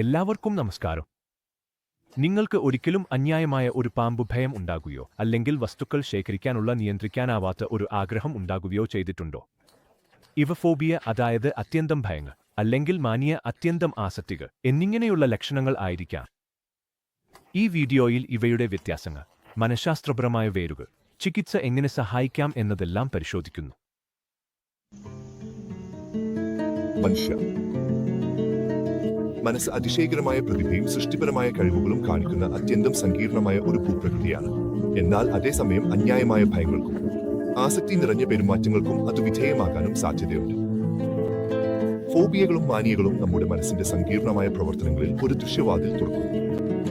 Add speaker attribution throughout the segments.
Speaker 1: എല്ലാവർക്കും നമസ്കാരം. നിങ്ങൾക്ക് ഒരിക്കലും അന്യായമായ ഒരു പാമ്പ് ഭയം ഉണ്ടാകുകയോ അല്ലെങ്കിൽ വസ്തുക്കൾ ശേഖരിക്കാനുള്ള നിയന്ത്രിക്കാനാവാത്ത ഒരു ആഗ്രഹം ഉണ്ടാകുകയോ ചെയ്തിട്ടുണ്ടോ? ഇവഫോബിയ അതായത് അത്യന്തം ഭയങ്ങൾ അല്ലെങ്കിൽ മാനിയ അത്യന്തം ആസക്തികൾ എന്നിങ്ങനെയുള്ള ലക്ഷണങ്ങൾ ആയിരിക്കാം. ഈ വീഡിയോയിൽ ഇവയുടെ വ്യത്യാസങ്ങൾ മനഃശാസ്ത്രപരമായ വേരുകൾ ചികിത്സ എങ്ങനെ സഹായിക്കാം എന്നതെല്ലാം പരിശോധിക്കുന്നു.
Speaker 2: മനസ്സ് അതിശയകരമായ പ്രതിഭയും സൃഷ്ടിപരമായ കഴിവുകളും കാണിക്കുന്ന അത്യന്തം സങ്കീർണമായ ഒരു ഭൂപ്രകൃതിയാണ്. എന്നാൽ അതേസമയം അന്യായമായ ഭയങ്ങൾക്കും ആസക്തി നിറഞ്ഞ പെരുമാറ്റങ്ങൾക്കും അത് വിധേയമാകാനും സാധ്യതയുണ്ട്. ഫോബിയകളും മാനിയകളും നമ്മുടെ മനസ്സിന്റെ സങ്കീർണമായ പ്രവർത്തനങ്ങളിൽ ഒരു ദൃശ്യവാതിൽ തുറക്കുന്നു.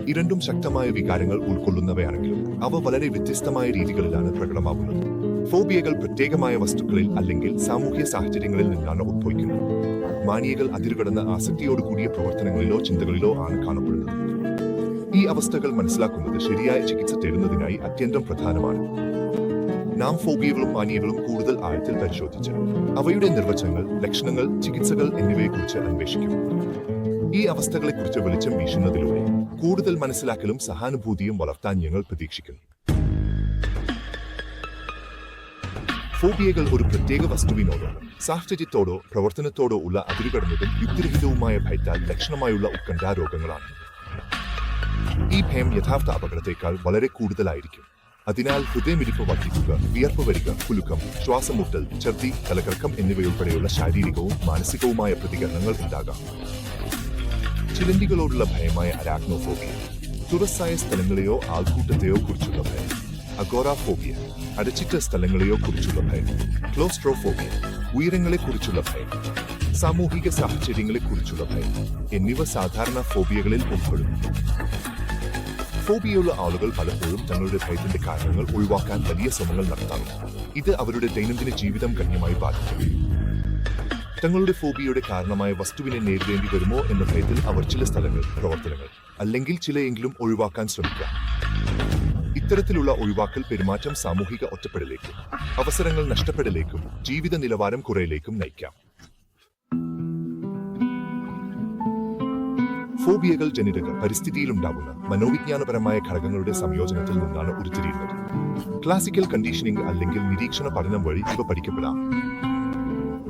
Speaker 2: ഇരണ്ടും രണ്ടും ശക്തമായ വികാരങ്ങൾ ഉൾക്കൊള്ളുന്നവയാണെങ്കിലും അവ വളരെ വ്യത്യസ്തമായ രീതികളിലാണ് പ്രകടമാകുന്നത്. ഫോബിയകൾ പ്രത്യേകമായ വസ്തുക്കളിൽ അല്ലെങ്കിൽ സാമൂഹ്യ സാഹചര്യങ്ങളിൽ നിന്നാണ് ഉദ്ഭവിക്കുന്നത് മാനിയകൾ അതിരുകടന്ന ആസക്തിയോട് കൂടിയ പ്രവർത്തനങ്ങളിലോ ചിന്തകളിലോ ആണ് കാണപ്പെടുന്നത്. ഈ അവസ്ഥകൾ മനസ്സിലാക്കുന്നത് ശരിയായ ചികിത്സ തേടുന്നതിനായി അത്യന്തം പ്രധാനമാണ്. നാം ഫോബിയകളും മാനിയകളും കൂടുതൽ ആഴത്തിൽ പരിശോധിച്ച് അവയുടെ നിർവചനങ്ങൾ ലക്ഷണങ്ങൾ ചികിത്സകൾ എന്നിവയെക്കുറിച്ച് അന്വേഷിക്കും. ഈ അവസ്ഥകളെക്കുറിച്ച് വെളിച്ചം വീശുന്നതിലൂടെ കൂടുതൽ മനസ്സിലാക്കലും സഹാനുഭൂതിയും വളർത്താൻ ഞങ്ങൾ പ്രതീക്ഷിക്കുന്നു. ഫോബിയകൾ ഒരു പ്രത്യേക വസ്തുവിനോടോ സാഹചര്യത്തോടോ പ്രവർത്തനത്തോടോ ഉള്ള അതിരുകടന്നതും യുക്തിരഹിതവുമായ ഭയത്താൽ ലക്ഷണമായുള്ള ഉത്കണ്ഠാ രോഗങ്ങളാണ്. ഈ ഭയം യഥാർത്ഥ അപകടത്തേക്കാൾ വളരെ കൂടുതലായിരിക്കും. അതിനാൽ ഹൃദയമിടിപ്പ് വർദ്ധിക്കുക വിയർപ്പ് വരിക കുലുക്കം ശ്വാസമുട്ടൽ ഛർദി തലകറക്കം എന്നിവയുൾപ്പെടെയുള്ള ശാരീരികവും മാനസികവുമായ പ്രതികരണങ്ങൾ ഉണ്ടാകാം. ചിലന്തികളോടുള്ള ഭയമായ അരാഗ്നോഫോബിയ തുറസായ സ്ഥലങ്ങളെയോ ആൾക്കൂട്ടത്തെയോ കുറിച്ചുള്ള ഭയം. അഗോറാഫോബിയ അടച്ചിട്ട സ്ഥലങ്ങളെയോ കുറിച്ചുള്ള ഭയം. ക്ലോസ്ട്രോഫോബിയ ഉയരങ്ങളെ കുറിച്ചുള്ള ഭയം. സാമൂഹിക സാഹചര്യങ്ങളെ കുറിച്ചുള്ള ഭയം. എന്നിവ സാധാരണ ഫോബിയകളിൽ ഉൾപ്പെടുന്നു. ഫോബിയുള്ള ആളുകൾ പലപ്പോഴും തങ്ങളുടെ ഭയത്തിന്റെ കാരണങ്ങൾ ഒഴിവാക്കാൻ വലിയ ശ്രമങ്ങൾ നടത്താറുണ്ട്. ഇത് അവരുടെ ദൈനംദിന ജീവിതം ഗണ്യമായി ബാധിക്കും. തങ്ങളുടെ ഫോബിയയുടെ കാരണമായ വസ്തുവിനെ നേരിടേണ്ടി വരുമോ എന്ന ഭയത്തിൽ അവർ ചില സ്ഥലങ്ങൾ പ്രവർത്തനങ്ങൾ അല്ലെങ്കിൽ ചിലയെങ്കിലും ഒഴിവാക്കാൻ ശ്രമിക്കാം. ഇത്തരത്തിലുള്ള ഒഴിവാക്കൽ പെരുമാറ്റം സാമൂഹിക ഒറ്റപ്പെടലേക്കും അവസരങ്ങൾ നഷ്ടപ്പെടലേക്കും ജീവിത നിലവാരം കുറയിലേക്കും നയിക്കാം. ഫോബിയകൾ ജനിതക പരിസ്ഥിതിയിലുണ്ടാകുന്ന മനോവിജ്ഞാനപരമായ ഘടകങ്ങളുടെ സംയോജനത്തിൽ നിന്നാണ് ഉരുത്തിരിയുന്നത്. ക്ലാസിക്കൽ കണ്ടീഷനിംഗ് അല്ലെങ്കിൽ നിരീക്ഷണ പഠനം വഴി ഇവ പഠിക്കപ്പെടാം.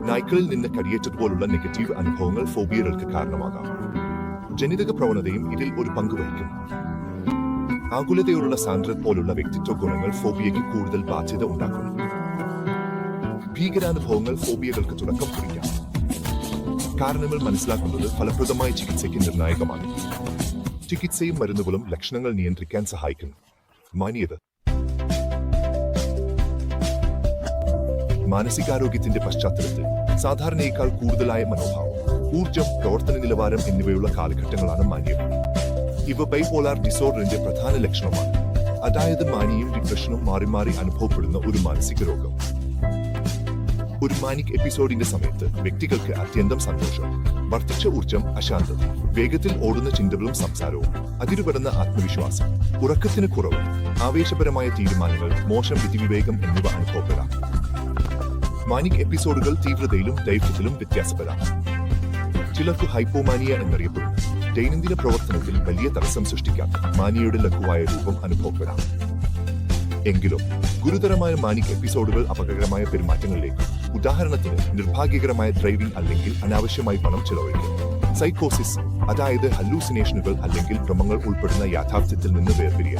Speaker 2: നായ്ക്കളിൽ നിന്ന് കടിയേറ്റതുപോലുള്ള നെഗറ്റീവ് അനുഭവങ്ങൾ ഫോബിയകൾക്ക് കാരണമാകാം. ജനിതക പ്രവണതയും ഇതിൽ ഒരു പങ്ക് വഹിക്കും. ആകുലതയോടുള്ള സാന്ദ്രത പോലുള്ള വ്യക്തിത്വ ഗുണങ്ങൾ ഫോബിയയ്ക്ക് കൂടുതൽ ബാധ്യത ഉണ്ടാക്കുന്നു. ഭീകരാനുഭവങ്ങൾ ഫോബിയകൾക്ക് തുടക്കം കുറിക്കാം. കാരണങ്ങൾ മനസ്സിലാക്കുന്നത് ഫലപ്രദമായ ചികിത്സയ്ക്ക് നിർണായകമാണ്. ചികിത്സയും മരുന്നുകളും ലക്ഷണങ്ങൾ നിയന്ത്രിക്കാൻ സഹായിക്കുന്നു. മാനിയത് മാനസികാരോഗ്യത്തിന്റെ പശ്ചാത്തലത്തിൽ സാധാരണയേക്കാൾ കൂടുതലായ മനോഭാവം ഊർജം പ്രവർത്തന നിലവാരം എന്നിവയുള്ള കാലഘട്ടങ്ങളാണ് മാനിയം. ഇവ ബൈപോളാർ ഡിസോർഡറിന്റെ പ്രധാന ലക്ഷണമാണ്. അതായത് മാനിയും ഡിപ്രഷനും മാറി മാറി അനുഭവപ്പെടുന്ന ഒരു മാനസിക രോഗം. ഒരു മാനിക് എപ്പിസോഡിന്റെ സമയത്ത് വ്യക്തികൾക്ക് അത്യന്തം സന്തോഷം വർദ്ധിച്ച ഊർജം അശാന്തത വേഗത്തിൽ ഓടുന്ന ചിന്തകളും സംസാരവും അതിരുപെടുന്ന ആത്മവിശ്വാസം ഉറക്കത്തിന് കുറവ് ആവേശപരമായ തീരുമാനങ്ങൾ മോശം വിധിവിവേകം എന്നിവ അനുഭവപ്പെടാം. മാനിക് എപ്പിസോഡുകൾ തീവ്രതയിലും ദൈർഘ്യത്തിലും വ്യത്യാസപ്പെടാം. ചിലർക്ക് ഹൈപ്പോമാനിയ എന്നറിയപ്പെടുന്നു ദൈനംദിന പ്രവർത്തനത്തിൽ വലിയ തടസ്സം സൃഷ്ടിക്കാൻ മാനിയയുടെ ലഘുവായ രൂപം അനുഭവപ്പെടാം. എങ്കിലും ഗുരുതരമായ മാനിക് എപ്പിസോഡുകൾ അപകടകരമായ പെരുമാറ്റങ്ങളിലേക്ക് ഉദാഹരണത്തിന് നിർഭാഗ്യകരമായ ഡ്രൈവിംഗ് അല്ലെങ്കിൽ അനാവശ്യമായി പണം ചെലവഴിക്കൽ സൈക്കോസിസ് അതായത് ഹല്ലൂസിനേഷനുകൾ അല്ലെങ്കിൽ ഭ്രമങ്ങൾ ഉൾപ്പെടുന്ന യാഥാർത്ഥ്യത്തിൽ നിന്ന് വേർപിരിയൽ.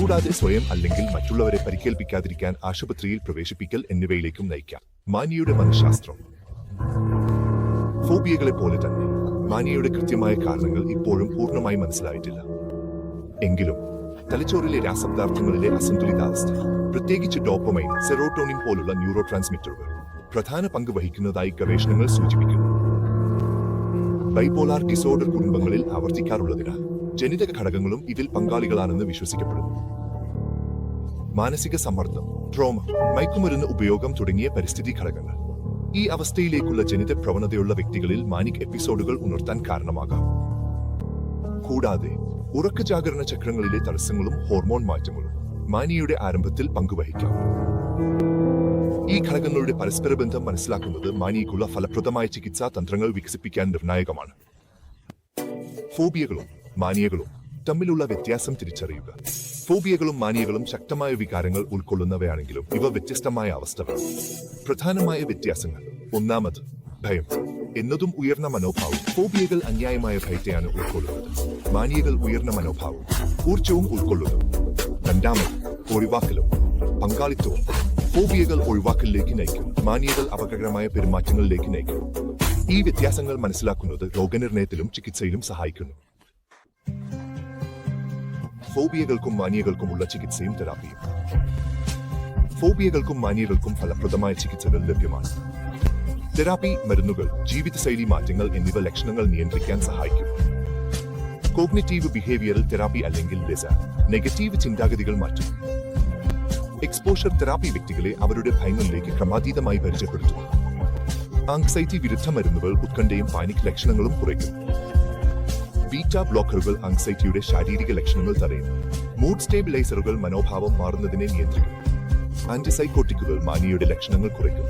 Speaker 2: കൂടാതെ സ്വയം അല്ലെങ്കിൽ മറ്റുള്ളവരെ പരിക്കേൽപ്പിക്കാതിരിക്കാൻ ആശുപത്രിയിൽ പ്രവേശിപ്പിക്കൽ എന്നിവയിലേക്കും നയിക്കാം. മാനിയുടെ മനഃശാസ്ത്രം. ഫോബിയകളെ പോലെ തന്നെ മാനിയയുടെ കൃത്യമായ കാരണങ്ങൾ ഇപ്പോഴും പൂർണമായി മനസ്സിലായിട്ടില്ല. എങ്കിലും തലച്ചോറിലെ രാസപദാർത്ഥങ്ങളിലെ അസന്തുലിതാവസ്ഥ പ്രത്യേകിച്ച് ഡോപ്പമൈൻ സെറോട്ടോണിൻ പോലുള്ള ന്യൂറോ ട്രാൻസ്മിറ്ററുകൾ പ്രധാന പങ്ക് വഹിക്കുന്നതായി ഗവേഷണങ്ങൾ സൂചിപ്പിക്കുന്നു. ബൈപോളാർ ഡിസോർഡർ കുടുംബങ്ങളിൽ ആവർത്തിക്കാറുള്ളതിനാൽ ജനിതക ഘടകങ്ങളും ഇതിൽ പങ്കാളികളാണെന്ന് വിശ്വസിക്കപ്പെടുന്നു. മാനസിക സമ്മർദ്ദം ട്രോമ മയക്കുമരുന്ന് ഉപയോഗം തുടങ്ങിയ പരിസ്ഥിതി ഘടകങ്ങൾ. ഈ അവസ്ഥയിലേക്കുള്ള ജനിത പ്രവണതയുള്ള വ്യക്തികളിൽ മാനിക് എപ്പിസോഡുകൾ ഉണർത്താൻ കാരണമാകാം. കൂടാതെ ഉറക്ക ജാഗരണ ചക്രങ്ങളിലെ തടസ്സങ്ങളും ഹോർമോൺ മാറ്റങ്ങളും മാനിയുടെ ആരംഭത്തിൽ പങ്കുവഹിക്കാം. ഈ ഘടകങ്ങളുടെ പരസ്പര ബന്ധം മനസ്സിലാക്കുന്നത് മാനിക്കുള്ള ഫലപ്രദമായ ചികിത്സാ തന്ത്രങ്ങൾ വികസിപ്പിക്കാൻ നിർണായകമാണ്. ഫോബിയകളും മാനിയകളും തമ്മിലുള്ള വ്യത്യാസം തിരിച്ചറിയുക. ഫോബിയകളും മാനിയകളും ശക്തമായ വികാരങ്ങൾ ഉൾക്കൊള്ളുന്നവയാണെങ്കിലും ഇവ വ്യത്യസ്തമായ അവസ്ഥകളാണ് പ്രധാനമായ വ്യത്യാസങ്ങൾ. ഒന്നാമത് ഭയം. എന്നതും ഉയർന്ന മനോഭാവം. ഫോബിയകൾ അന്യായമായ ഭയത്തെയാണ് ഉൾക്കൊള്ളുന്നത്. മാനിയകൾ ഉയർന്ന മനോഭാവം. ഊർജവും ഉൾക്കൊള്ളുന്നു. രണ്ടാമത് ഒഴിവാക്കലും. പങ്കാളിത്തവും. ഫോബിയകൾ ഒഴിവാക്കലിലേക്ക് നയിക്കും. മാനിയകൾ അപകടകരമായ പെരുമാറ്റങ്ങളിലേക്ക് നയിക്കും. ഈ വ്യത്യാസങ്ങൾ മനസ്സിലാക്കുന്നത് രോഗനിർണയത്തിലും ചികിത്സയിലും സഹായിക്കുന്നു. ഫോബിയകൾക്കും മാനിയകൾക്കുമുള്ള ചികിത്സയും തെറാപ്പിയും. ഫോബിയകൾക്കും മാനിയകൾക്കും ഫലപ്രദമായ ചികിത്സകൾ ലഭ്യമാണ്. തെറാപ്പി മരുന്നുകൾ ജീവിതശൈലി മാറ്റങ്ങൾ എന്നിവ ലക്ഷണങ്ങൾ നിയന്ത്രിക്കാൻ സഹായിക്കും. കോഗ്നിറ്റീവ് ബിഹേവിയറൽ തെറാപ്പി അല്ലെങ്കിൽ ലെസ. നെഗറ്റീവ് ചിന്താഗതികൾ മാറ്റും. എക്സ്പോഷർ തെറാപ്പി വ്യക്തികളെ അവരുടെ ഭയങ്ങളിലേക്ക് ക്രമാതീതമായി പരിചയപ്പെടുത്തും ആങ്സൈറ്റി വിരുദ്ധ മരുന്നുകൾ ഉത്കണ്ഠയും പാനിക് ലക്ഷണങ്ങളും കുറയ്ക്കും. ബീറ്റ ബ്ലോക്കറുകൾ ആങ്സൈറ്റിയുടെ ശാരീരിക ലക്ഷണങ്ങൾ തടയും. മൂഡ് സ്റ്റേബിലൈസറുകൾ മനോഭാവം മാറുന്നതിനെ നിയന്ത്രിക്കും. ആന്റിസൈക്കോട്ടിക്കുകൾ മാനിയുടെ ലക്ഷണങ്ങൾ കുറയ്ക്കും.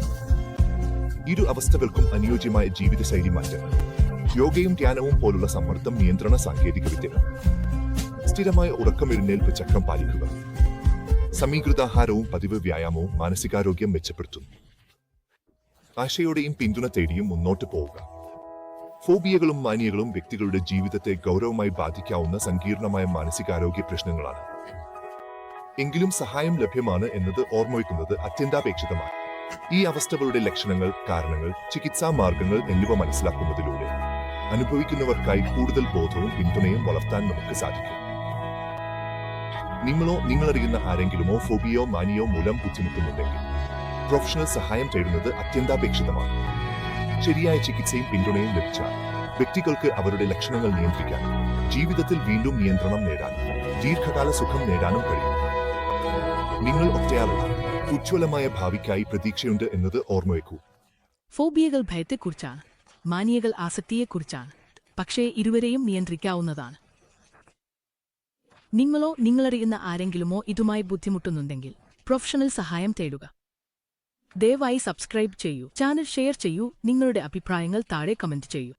Speaker 2: ഇരു അവസ്ഥകൾക്കും അനുയോജ്യമായ ജീവിതശൈലി മാറ്റം. യോഗയും ധ്യാനവും പോലുള്ള സമ്മർദ്ദം നിയന്ത്രണ സാങ്കേതിക വിദ്യകൾ സ്ഥിരമായ ഉറക്കം എഴുന്നേൽപ്പ് ചക്രം പാലിക്കുക. സമീകൃതാഹാരവും പതിവ് വ്യായാമവും മാനസികാരോഗ്യം മെച്ചപ്പെടുത്തുന്നു. ആശയോടെയും പിന്തുണ തേടിയും മുന്നോട്ട് പോവുക. ഫോബിയകളും മാനിയകളും വ്യക്തികളുടെ ജീവിതത്തെ ഗൗരവമായി ബാധിക്കാവുന്ന സങ്കീർണമായ മാനസികാരോഗ്യ പ്രശ്നങ്ങളാണ്. എങ്കിലും സഹായം ലഭ്യമാണ് എന്നത് ഓർമ്മവയ്ക്കുന്നത് അത്യന്താപേക്ഷിതമാണ്. ഈ അവസ്ഥകളുടെ ലക്ഷണങ്ങൾ കാരണങ്ങൾ ചികിത്സാ മാർഗങ്ങൾ എന്നിവ മനസ്സിലാക്കുന്നതിലൂടെ അനുഭവിക്കുന്നവർക്കായി കൂടുതൽ ബോധവും പിന്തുണയും വളർത്താൻ നമുക്ക് സാധിക്കും. നിങ്ങളോ നിങ്ങളറിയുന്ന ആരെങ്കിലുമോ ഫോബിയോ മാനിയോ മൂലം ബുദ്ധിമുട്ടുന്നുണ്ടെങ്കിൽ പ്രൊഫഷണൽ സഹായം തേടുന്നത് അത്യന്താപേക്ഷിതമാണ്. ശരിയായ ചികിത്സയും പിന്തുണയും ലഭിച്ചാൽ വ്യക്തികൾക്ക് അവരുടെ ലക്ഷണങ്ങൾ നിയന്ത്രിക്കാൻ ജീവിതത്തിൽ വീണ്ടും നിയന്ത്രണം നേടാനും ദീർഘകാല സുഖം നേടാനും കഴിയും. നിങ്ങൾ ഒറ്റയാളല്ല ഉജ്ജ്വലമായ ഭാവിക്കായി പ്രതീക്ഷയുണ്ട് എന്നത് ഓർമ്മവെക്കൂ.
Speaker 3: ഫോബിയകൾ ഭയത്തെക്കുറിച്ചാണ് മാനിയകൾ ആസക്തിയെക്കുറിച്ചാണ് പക്ഷേ ഇരുവരെയും നിയന്ത്രിക്കാവുന്നതാണ്. നിങ്ങളോ നിങ്ങളറിയുന്ന ആരെങ്കിലുമോ ഇതുമായി ബുദ്ധിമുട്ടുന്നുണ്ടെങ്കിൽ പ്രൊഫഷണൽ സഹായം തേടുക. ദയവായി സബ്സ്ക്രൈബ് ചെയ്യൂ. ചാനൽ ഷെയർ ചെയ്യൂ. നിങ്ങളുടെ അഭിപ്രായങ്ങൾ താഴെ കമന്റ് ചെയ്യൂ.